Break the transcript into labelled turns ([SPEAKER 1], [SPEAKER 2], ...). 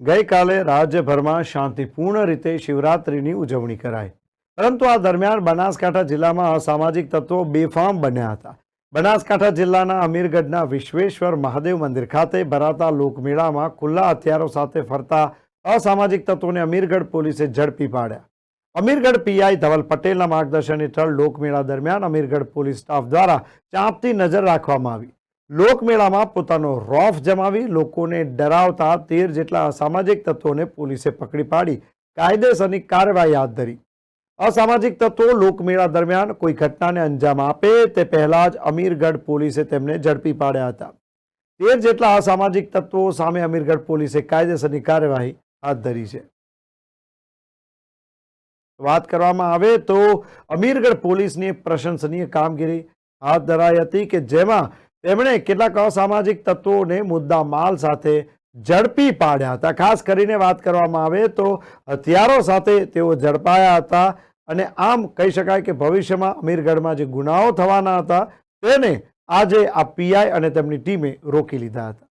[SPEAKER 1] ગઈકાલે રાજ્યભરમાં શાંતિપૂર્ણ રીતે શિવરાત્રિની ઉજવણી કરાઈ. પરંતુ આ દરમિયાન બનાસકાંઠા જિલ્લામાં અસામાજિક તત્વો બેફામ બન્યા હતા. બનાસકાંઠા જિલ્લાના અમીરગઢના વિશ્વેશ્વર મહાદેવ મંદિર ખાતે ભરાતા લોકમેળામાં ખુલ્લા હથિયારો સાથે ફરતા અસામાજિક તત્વોને અમીરગઢ પોલીસે ઝડપી પાડ્યા. અમીરગઢ પીઆઈ ધવલ પટેલના માર્ગદર્શન હેઠળ લોકમેળા દરમિયાન અમીરગઢ પોલીસ સ્ટાફ દ્વારા ચાંપતી નજર રાખવામાં આવી. લોકમેળામાં પોતાનો રોફ જમાવી લોકોને ડરાવતા તેર જેટલા અસામાજિક તત્વોને પોલીસે પકડી પાડી, કાયદેસરની કાર્યવાહી હાથ ધરી. અસામાજિક તત્વો લોકમેળા દરમિયાન કોઈ ઘટનાને અંજામ આપે તે પહેલા જ અમીરગઢ પોલીસે તેમને ઝડપી પાડ્યા હતા. તેર જેટલા અસામાજિક તત્વો સામે અમીરગઢ પોલીસે કાયદેસરની કાર્યવાહી હાથ ધરી છે. વાત કરવામાં આવે તો અમીરગઢ પોલીસની પ્રશંસનીય કામગીરી હાથ ધરાઈ હતી કે જેમાં તેમણે કેટલાક અસામાજિક તત્વોને મુદ્દા માલ સાથે ઝડપી પાડ્યા હતા. ખાસ કરીને વાત કરવામાં આવે તો હથિયારો સાથે તેઓ ઝડપાયા હતા અને આમ કહી શકાય કે ભવિષ્યમાં અમીરગઢમાં જે ગુનાઓ થવાના હતા તેને આજે આ પીઆઈ અને તેમની ટીમે રોકી લીધા હતા.